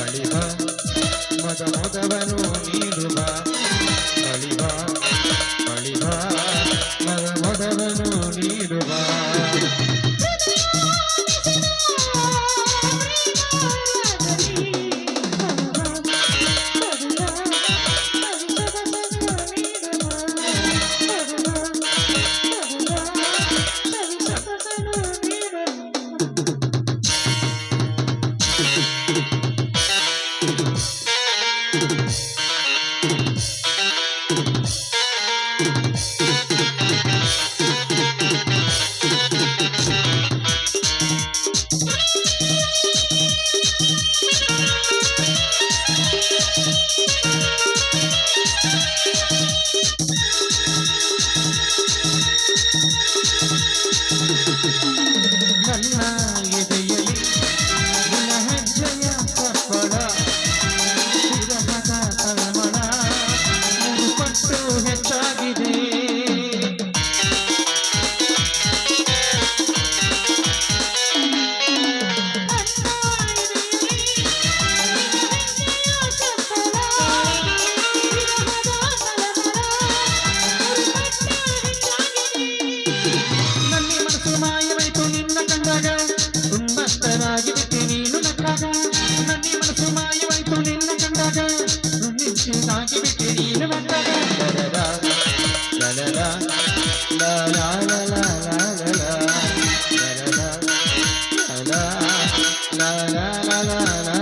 ಬಳಿಹ. ಮದ ಮದವನು ನೀಡುವ you ನೀನು ಲಲಲ ಲಲಲ ಲಲಲ ಲಲಲ ಲಲಲ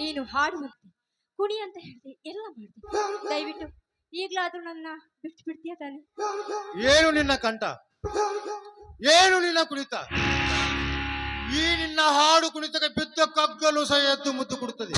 ನೀನು ಹಾಡು ಕುಣಿ ಅಂತ ಹೇಳ್ತಿ ಎಲ್ಲ ಮಾಡ್ದೆ. ದಯವಿಟ್ಟು ಈಗಲಾದ್ರೂ ನನ್ನ ಬಿಟ್ಟು ಬಿಡ್ತೀಯ ತಾನೆ? ಏನು ನಿನ್ನ ಕಂಠ? ಏನು ನಿನ್ನ ಕುಣಿತ? ಈ ನಿನ್ನ ಹಾಡು ಕುಣಿತಕ್ಕೆ ಬಿದ್ದ ಕಗ್ಗಲು ಸಹ ಎದ್ದು ಮುದ್ದು ಕೊಡುತ್ತದೆ.